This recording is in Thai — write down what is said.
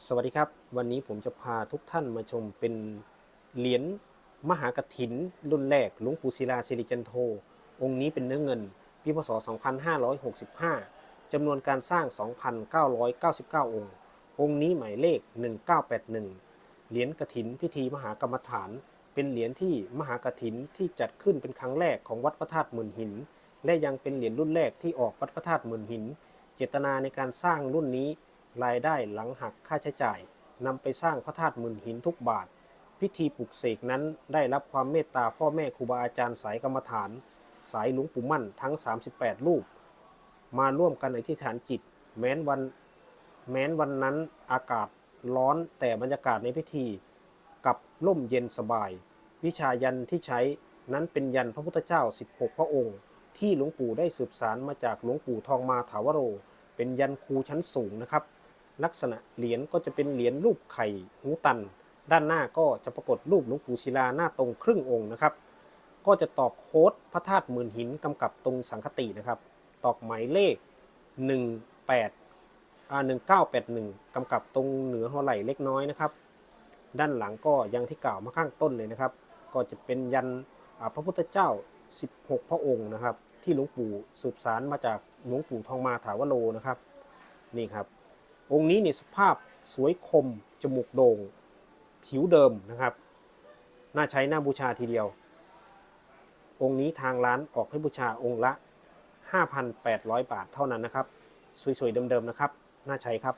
สวัสดีครับ วันนี้ผมจะพาทุกท่านมาชมเป็นเหรียญมหากฐิน รุ่นแรกหลวงปู่ศิลาสิริจันโท องค์นี้เป็นเนื้อเงินปีพศ 2565 จำนวนการสร้าง 2,999 องค์ องค์นี้หมายเลข 1981 เหรียญกฐินพิธีมหากรรมฐาน เป็นเหรียญที่มหากฐินที่จัดขึ้นเป็นครั้งแรกของวัดพระธาตุหมื่นหิน และยังเป็นเหรียญรุ่นแรกที่ออกวัดพระธาตุหมื่นหิน เจตนาในการสร้างรุ่นนี้ รายได้หลังหักค่าใช้จ่ายนำไปสร้างพระธาตุหมื่นหินทุกบาท พิธีปลุกเสกนั้นได้รับความเมตตาพ่อแม่ครูบาอาจารย์สายกรรมฐาน สายหลวงปู่มั่นทั้ง 38 รูป มาร่วมกันในที่ฐานจิต แม้นวันแม้นวันนั้นอากาศร้อนแต่บรรยากาศในพิธีกลับร่มเย็นสบาย วิชายันที่ใช้นั้นเป็นยันพระพุทธเจ้า 16 พระองค์ ที่หลวงปู่ได้สืบสารมาจากหลวงปู่ทองมาถาวโร เป็นยันครูชั้นสูงนะครับ ลักษณะเหรียญก็จะเป็นเหรียญรูปไข่หูตัน ด้านหน้าก็จะปรากฏรูปหลวงปู่ศิลาหน้าตรงครึ่งองค์นะครับ ก็จะตอกโค้ดพระธาตุหมื่นหินกำกับตรงสังคตินะครับ ตอกหมายเลข 18อ่า1981กำกับตรงเหนือหัวไหล่เล็กน้อยนะครับ ด้านหลังก็ยังที่กล่าวมาข้างต้นเลยนะครับ ก็จะเป็นยันพระพุทธเจ้า 16 พระองค์นะครับ ที่หลวงปู่สืบสารมาจากหลวงปู่ทองมาถาวโรนะครับ นี่ครับ องค์นี้นี่สภาพสวยคม จมูกโด่ง ผิวเดิมนะครับ น่าใช้น่าบูชาทีเดียว องค์นี้ทางร้านออกให้บูชาองค์ละ 5,800 บาทเท่านั้นนะครับ สวยๆเดิมๆนะครับ น่าใช้ครับ